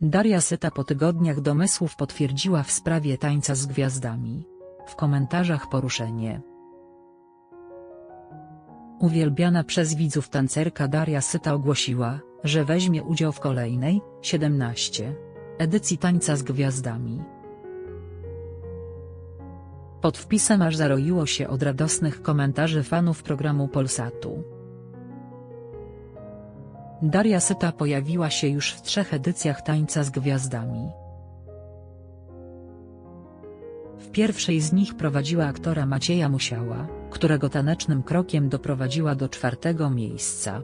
Daria Syta po tygodniach domysłów potwierdziła w sprawie tańca z gwiazdami. W komentarzach poruszenie. Uwielbiana przez widzów tancerka Daria Syta ogłosiła, że weźmie udział w kolejnej, 17, edycji Tańca z Gwiazdami. Pod wpisem aż zaroiło się od radosnych komentarzy fanów programu Polsatu. Daria Syta pojawiła się już w trzech edycjach Tańca z Gwiazdami. W pierwszej z nich prowadziła aktora Macieja Musiała, którego tanecznym krokiem doprowadziła do czwartego miejsca.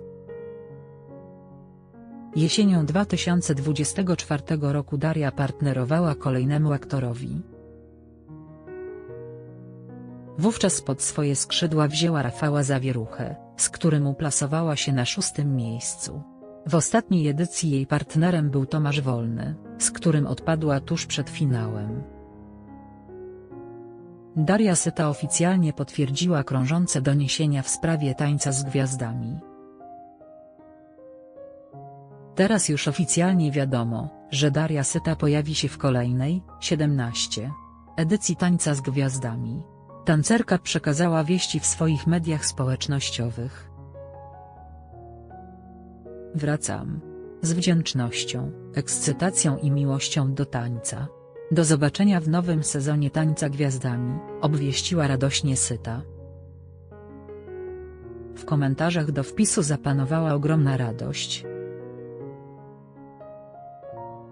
Jesienią 2024 roku Daria partnerowała kolejnemu aktorowi. Wówczas pod swoje skrzydła wzięła Rafała Zawieruchę, z którym uplasowała się na szóstym miejscu. W ostatniej edycji jej partnerem był Tomasz Wolny, z którym odpadła tuż przed finałem. Daria Syta oficjalnie potwierdziła krążące doniesienia w sprawie tańca z gwiazdami. Teraz już oficjalnie wiadomo, że Daria Syta pojawi się w kolejnej, 17, edycji Tańca z Gwiazdami. Tancerka przekazała wieści w swoich mediach społecznościowych. Wracam. Z wdzięcznością, ekscytacją i miłością do tańca. Do zobaczenia w nowym sezonie Tańca Gwiazdami, obwieściła radośnie Syta. W komentarzach do wpisu zapanowała ogromna radość.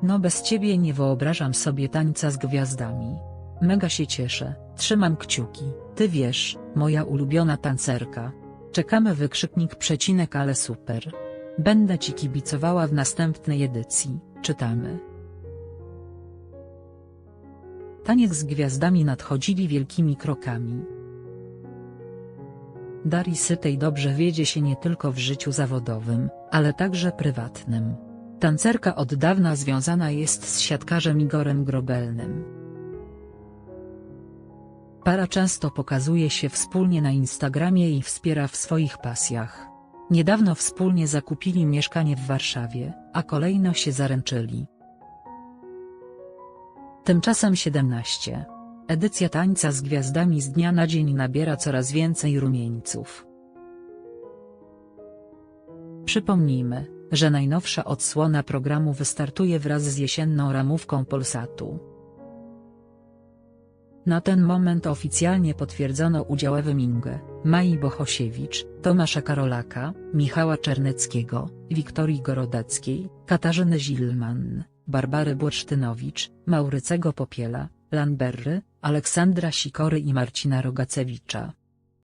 No bez ciebie nie wyobrażam sobie tańca z gwiazdami. Mega się cieszę, trzymam kciuki, ty wiesz, moja ulubiona tancerka. Czekamy wykrzyknik przecinek ale super. Będę ci kibicowała w następnej edycji, czytamy. Taniec z gwiazdami nadchodzili wielkimi krokami. Darii Sytej dobrze wiedzie się nie tylko w życiu zawodowym, ale także prywatnym. Tancerka od dawna związana jest z siatkarzem Igorem Grobelnym. Para często pokazuje się wspólnie na Instagramie i wspiera w swoich pasjach. Niedawno wspólnie zakupili mieszkanie w Warszawie, a kolejno się zaręczyli. Tymczasem 17. Edycja tańca z gwiazdami z dnia na dzień nabiera coraz więcej rumieńców. Przypomnijmy, że najnowsza odsłona programu wystartuje wraz z jesienną ramówką Polsatu. Na ten moment oficjalnie potwierdzono udział Ewy Mingę, Mai Bohosiewicz, Tomasza Karolaka, Michała Czerneckiego, Wiktorii Gorodeckiej, Katarzyny Zilman, Barbary Bursztynowicz, Maurycego Popiela, Lanberry, Aleksandra Sikory i Marcina Rogacewicza.